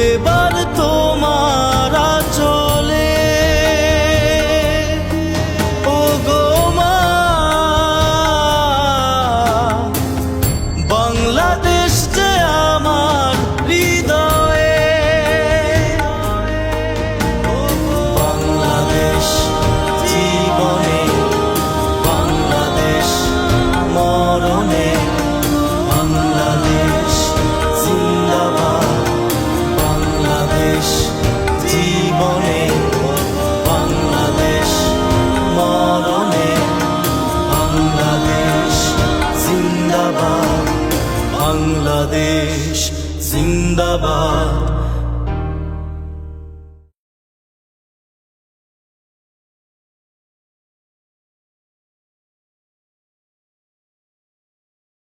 এবার বাংলাদেশ জিন্দাবাদ।